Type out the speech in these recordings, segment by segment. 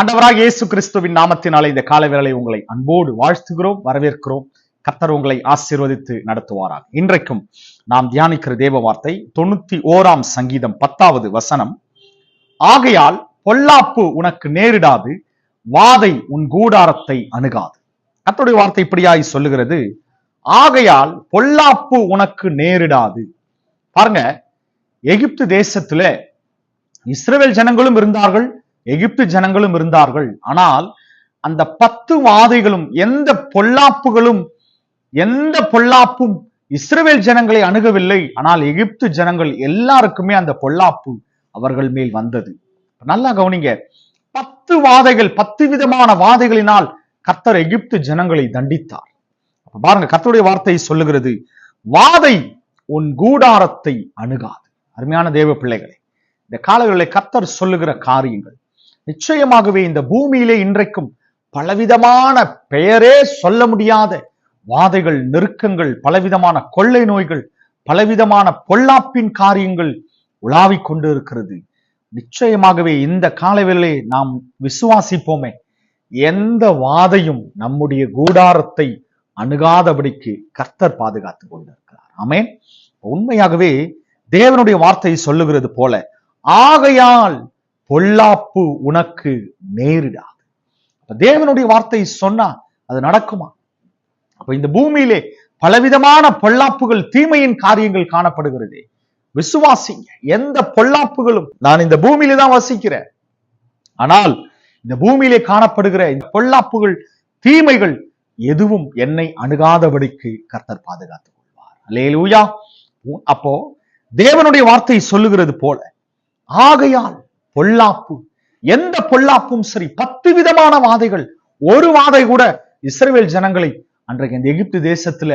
ஆண்டவராக இயேசு கிறிஸ்துவின் நாமத்தினாலே இந்த கால உங்களை அன்போடு வாழ்த்துகிறோம் வரவேற்கிறோம். கத்தர் உங்களை ஆசீர்வதித்து நடத்துவாராக. இன்றைக்கும் நாம் தியானிக்கிற தேவ வார்த்தை தொண்ணூத்தி ஓராம் சங்கீதம் பத்தாவது வசனம். ஆகையால் பொல்லாப்பு உனக்கு நேரிடாது வாதை உன் கூடாரத்தை அணுகாது. கர்த்தருடைய வார்த்தை இப்படியாய் சொல்லுகிறது. ஆகையால் பொல்லாப்பு உனக்கு நேரிடாது. பாருங்க எகிப்து தேசத்துல இஸ்ரேல் ஜனங்களும் இருந்தார்கள். எகிப்து ஜனங்களும் இருந்தார்கள். ஆனால் அந்த பத்து வாதைகளும் எந்த பொல்லாப்புகளும் எந்த பொல்லாப்பும் இஸ்ரேல் ஜனங்களை அணுகவில்லை. ஆனால் எகிப்து ஜனங்கள் எல்லாருக்குமே அந்த பொல்லாப்பு அவர்கள் மேல் வந்தது. நல்லா கவனிங்க. பத்து வாதைகள் பத்து விதமான வாதைகளினால் கர்த்தர் எகிப்து ஜனங்களை தண்டித்தார். அப்ப பாருங்க கர்த்தருடைய வார்த்தை சொல்லுகிறது வாதை உன் கூடாரத்தை அணுகாது. அருமையான தேவ பிள்ளைகளை இந்த காலங்களில் கர்த்தர் சொல்லுகிற காரியங்கள் நிச்சயமாகவே இந்த பூமியிலே இன்றைக்கும் பலவிதமான பெயரே சொல்ல முடியாத வாதைகள் நெருக்கங்கள் பலவிதமான கொள்ளை நோய்கள் பலவிதமான பொல்லாப்பின் காரியங்கள் உலாவிக் கொண்டு இருக்கிறது நிச்சயமாகவே இந்த காலவேளை நாம் விசுவாசிப்போமே எந்த வாதையும் நம்முடைய கூடாரத்தை அணுகாதபடிக்கு கர்த்தர் பாதுகாத்துக் கொண்டிருக்கிறார். ஆமே உண்மையாகவே தேவனுடைய வார்த்தை சொல்லுகிறது போல ஆகையால் பொல்லாப்பு உனக்கு நேரிடாது. தேவனுடைய வார்த்தை சொன்னா அது நடக்குமா? அப்ப இந்த பூமியிலே பலவிதமான பொல்லாப்புகள் தீமையின் காரியங்கள் காணப்படுகிறது. விசுவாசிங்க. எந்த பொல்லாப்புகளும் நான் இந்த பூமியில தான் வசிக்கிறேன். ஆனால் இந்த பூமியிலே காணப்படுகிற இந்த பொல்லாப்புகள் தீமைகள் எதுவும் என்னை அணுகாதபடிக்கு கர்த்தர் பாதுகாத்துக் கொள்வார். அல்லேலூயா. அப்போ தேவனுடைய வார்த்தை சொல்லுகிறது போல. ஆகையால் பொல்லாப்பு. எந்த பொல்லாப்பும் சரி பத்து விதமான வாதைகள். ஒரு வாதை கூட இஸ்ரேல் ஜனங்களை அன்றைக்கு இந்த எகிப்து தேசத்துல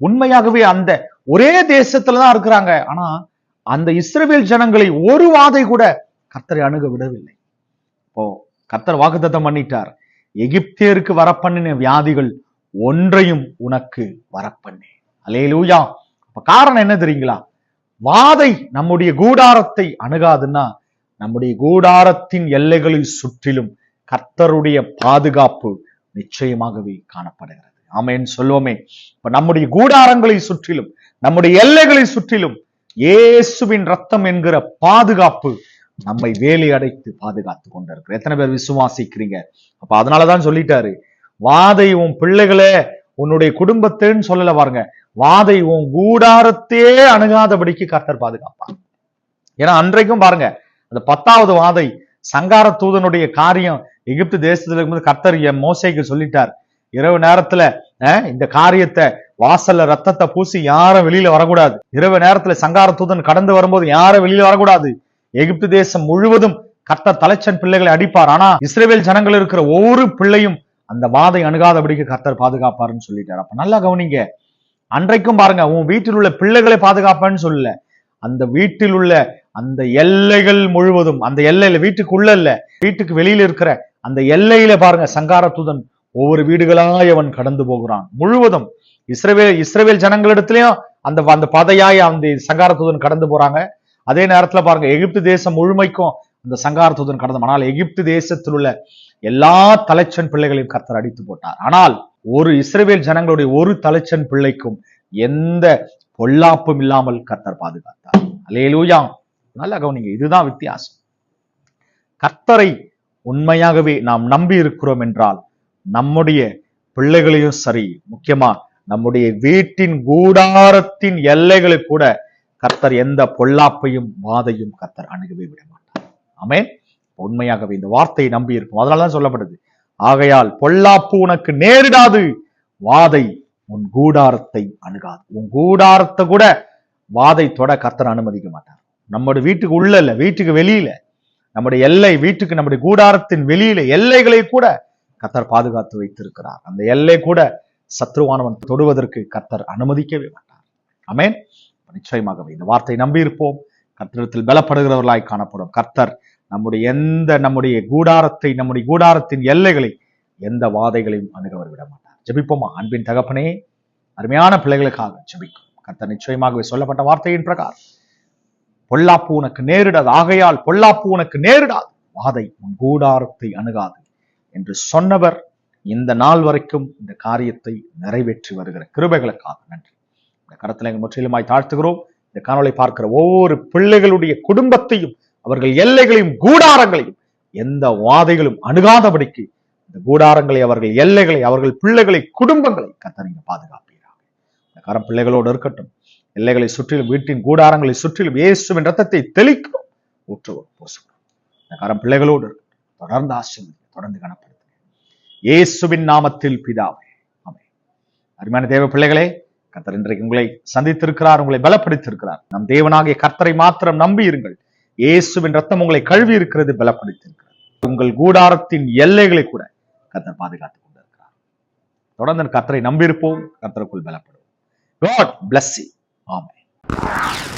உண்மையாகவே அந்த ஒரே தேசத்துல தான் இருக்கிறாங்க. ஆனா அந்த இஸ்ரேல் ஜனங்களை ஒரு வாதை கூட கர்த்தரை அணுக விடவில்லை. இப்போ கர்த்தர் வாக்குத்தத்தம் பண்ணிட்டார். எகிப்தியருக்கு வரப்பண்ணின வியாதிகள் ஒன்றையும் உனக்கு வரப்பண்ணேன். அலேலூயா அப்ப காரணம் என்ன தெரியுங்களா? வாதை நம்முடைய கூடாரத்தை அணுகாதுன்னா நம்முடைய கூடாரத்தின் எல்லைகளை சுற்றிலும் கர்த்தருடைய பாதுகாப்பு நிச்சயமாகவே காணப்படுகிறது. ஆமேன். சொல்லுவோமே. இப்ப நம்முடைய கூடாரங்களை சுற்றிலும் நம்முடைய எல்லைகளை சுற்றிலும் இயேசுவின் ரத்தம் என்கிற பாதுகாப்பு நம்மை வேலை அடைத்து பாதுகாத்து கொண்டிருக்கிறோம் எத்தனை பேர் விசுவாசிக்கிறீங்க? அப்ப அதனாலதான் சொல்லிட்டாரு. வாதை உன் பிள்ளைகளே உன்னுடைய குடும்பத்தைன்னு சொல்லல பாருங்க. வாதை உன் கூடாரத்தே அணுகாதபடிக்கு கர்த்தர் பாதுகாப்பான் ஏன்னா அன்றைக்கும் பாருங்க அந்த பத்தாவது வாதை சங்கார தூதனுடைய காரியம் எகிப்து தேசத்துல இருக்கும்போது கர்த்தர் என் மோசைக்கு சொல்லிட்டார். இரவு நேரத்துல இந்த காரியத்தை வாசல்ல ரத்தத்தை பூசி யாரும் வெளியில வரக்கூடாது. இரவு நேரத்துல சங்கார தூதன் கடந்து வரும்போது யாரும் வெளியில வரக்கூடாது. எகிப்து தேசம் முழுவதும் கர்த்தர் தலைச்சன் பிள்ளைகளை அடிப்பார். ஆனா இஸ்ரேவேல் ஜனங்கள் இருக்கிற ஒவ்வொரு பிள்ளையும் அந்த வாதை அணுகாதபடிக்கு கர்த்தர் பாதுகாப்பாருன்னு சொல்லிட்டார். அப்ப நல்லா கவனிங்க. அன்றைக்கும் பாருங்க உன் வீட்டில் உள்ள பிள்ளைகளை பாதுகாப்பேன்னு சொல்லல. அந்த வீட்டில் உள்ள அந்த எல்லைகள் முழுவதும் அந்த எல்லையில வீட்டுக்குள்ள இல்ல வீட்டுக்கு வெளியில இருக்கிற அந்த எல்லையில பாருங்க சங்கார தூதன் ஒவ்வொரு வீடுகளாய் அவன் கடந்து போகிறான். முழுவதும் இஸ்ரேவேல் இஸ்ரேவேல் ஜனங்களிடத்திலையும் அந்த அந்த பதையாய் அந்த சங்கார கடந்து போறாங்க. அதே நேரத்துல பாருங்க எகிப்து தேசம் முழுமைக்கும் அந்த சங்கார தூதன் கடந்து ஆனால் எகிப்து தேசத்தில் உள்ள எல்லா தலைச்சன் பிள்ளைகளையும் கர்த்தர் அடித்து போட்டார். ஆனால் ஒரு இஸ்ரேவேல் ஜனங்களுடைய ஒரு தலைச்சன் பிள்ளைக்கும் எந்த பொல்லாப்பும் இல்லாமல் கர்த்தர் பாதுகாத்தார். அலேலூயா நல்லா கவனிங்க இதுதான் வித்தியாசம். கர்த்தரை உண்மையாகவே நாம் நம்பி இருக்கிறோம் என்றால் நம்முடைய பிள்ளைகளையும் சரி முக்கியமா நம்முடைய வீட்டின் கூடாரத்தின் எல்லைகளை கூட கர்த்தர் எந்த பொல்லாப்பையும் வாதையும் கர்த்தர் அணுகவே விட மாட்டார். ஆமே உண்மையாகவே இந்த வார்த்தையை நம்பி இருக்கும் அதனாலதான் சொல்லப்படுது ஆகையால் பொல்லாப்பு உனக்கு நேரிடாது வாதை உன் கூடாரத்தை அணுகாது. உன் கூடாரத்தை கூட வாதை தொட கர்த்தர் அனுமதிக்க மாட்டார். நம்முடைய வீட்டுக்கு உள்ள வீட்டுக்கு வெளியில. நம்முடைய எல்லை வீட்டுக்கு நம்முடைய கூடாரத்தின் வெளியில எல்லைகளை கூட கத்தர் பாதுகாத்து வைத்திருக்கிறார். அந்த எல்லை கூட சத்ருவானவன் தொடுவதற்கு கத்தர் அனுமதிக்கவே மாட்டார். அமேன் நிச்சயமாகவே இந்த வார்த்தை நம்பி இருப்போம் பலப்படுகிறவர்களாய் காணப்படும். கர்த்தர் நம்முடைய எந்த நம்முடைய கூடாரத்தை நம்முடைய கூடாரத்தின் எல்லைகளை எந்த வாதைகளையும் அணுகவர் விட மாட்டார். ஜெபிப்போமா? அன்பின் தகப்பனே அருமையான பிள்ளைகளுக்காக ஜபிக்கும் கர்த்தர் நிச்சயமாகவே சொல்லப்பட்ட வார்த்தையின் பிரகாரம். பொல்லாப்பு உனக்கு நேரிடாது. ஆகையால் பொல்லாப்பு உனக்கு நேரிடாது. வாதை உன் கூடாரத்தை அணுகாது என்று சொன்னவர் இந்த நாள் வரைக்கும் இந்த காரியத்தை நிறைவேற்றி வருகிற கிருபைகளுக்காக. நன்றி. இந்த கரத்தில் எங்கள் முற்றிலுமாய் தாழ்த்துகிறோம். இந்த காணொளி பார்க்கிற ஒவ்வொரு பிள்ளைகளுடைய குடும்பத்தையும் அவர்கள் எல்லைகளையும் கூடாரங்களையும் எந்த வாதைகளும் அணுகாதபடிக்கு இந்த கூடாரங்களை அவர்கள் எல்லைகளை அவர்கள் பிள்ளைகளை குடும்பங்களை கத்த பாதுகாப்பீராக. இந்த கரம் பிள்ளைகளோடு இருக்கட்டும். எல்லைகளை சுற்றிலும் வீட்டின் கூடாரங்களை சுற்றிலும் இயேசுவின் ரத்தத்தை தெளிக்கிறோம் ஊற்றுவோம் பூசுகிறோம் இந்த பிள்ளைகளோடு தொடர்ந்து ஆசிரியர் தொடர்ந்து கனப்படுத்துங்க இயேசுவின் நாமத்தில் பிதாவே. அமை அருமையான தேவ பிள்ளைகளே கர்த்தர் இன்றைக்கு உங்களை சந்தித்திருக்கிறார் உங்களை பலப்படுத்தியிருக்கிறார். நம் தேவனாகிய கர்த்தரை மாத்திரம் நம்பி இருங்கள் இயேசுவின் ரத்தம் உங்களை கழுவி இருக்கிறது பலப்படுத்தியிருக்கிறது. உங்கள் கூடாரத்தின் எல்லைகளை கூட கர்த்தர் பாதுகாத்துக் கொண்டிருக்கிறார். தொடர்ந்து கர்த்தரை நம்பியிருப்போம் கர்த்தருக்குள் பலப்படுவோம். God bless Amen.